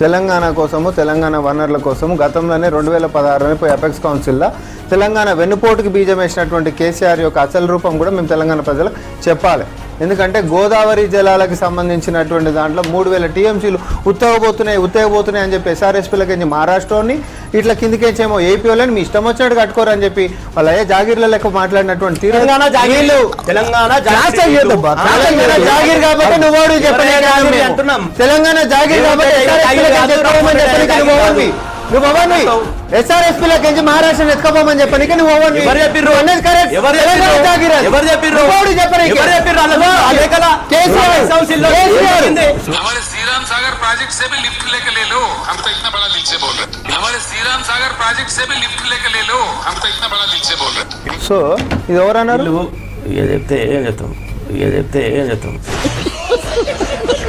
తెలంగాణ కోసము తెలంగాణ వనరుల కోసము గతంలోనే రెండు వేల పదహారులోనే పోయి అపెక్స్ కౌన్సిల్లో తెలంగాణ వెన్నుపోటుకి బీజం వేసినటువంటి కేసీఆర్ యొక్క అసలు రూపం కూడా మేము తెలంగాణ ప్రజలకు చెప్పాలి. ఎందుకంటే గోదావరి జలాలకు సంబంధించినటువంటి దాంట్లో మూడు వేల టీఎంసీలు ఉత్తగపోతున్నాయి ఉత్తగపోతున్నాయి అని చెప్పి ఎస్ఆర్ఎస్పీలకి మహారాష్ట్రని ఇట్లా కిందికేమో ఏపీ వాళ్ళని మీ ఇష్టం వచ్చినట్టు కట్టుకోరు అని చెప్పి వాళ్ళ అయ్యే జాగీర్ల లెక్క మాట్లాడినటువంటి తీరు. తెలంగాణ జాగీర్ కాబట్టి నువ్వు అంటున్నాం. తెలంగాణ జాగీర్ కాబట్టి ఎవరైనా SRSP లకి జాగీర్ ఎత్తుకోమని కాదు, చెప్పనీకి నువ్వు ఓవన్వి. నువ్వు ఓవన్వి. SRSP లకి ఎంచి మహారాష్ట్రని ఎత్తుకోమని చెప్పనీకి నువ్వు ఓవన్వి. ఎవరు చెప్పిర్రు? నువ్వు అన్నది correct. ఎవరు తెలంగాణ చెప్పిర్రు? జాగీర్ అది. ఎవరు చెప్పిర్రు? నువ్వు ఓడి చెప్పనీకి. ఎవరు చెప్పిర్రు? అలా ఆ లేఖల కేసీఆర్. కౌన్సిల్లో కేసీఆర్. జరిగింది. हमारे श्री राम सागर प्रोजेक्ट से भी लिफ्ट लेके ले लो हम तो इतना बड़ा दिल से बोल रहे हैं हमारे श्री राम सागर प्रोजेक्ट से भी लिफ्ट लेके ले लो हम तो इतना बड़ा दिल से बोल रहे हैं సో ఇది ఎవరన్నారు వీళ్ళు ఇక చెప్తే ఏం చెప్తాం ఇక చెప్తే ఏం చెప్తాం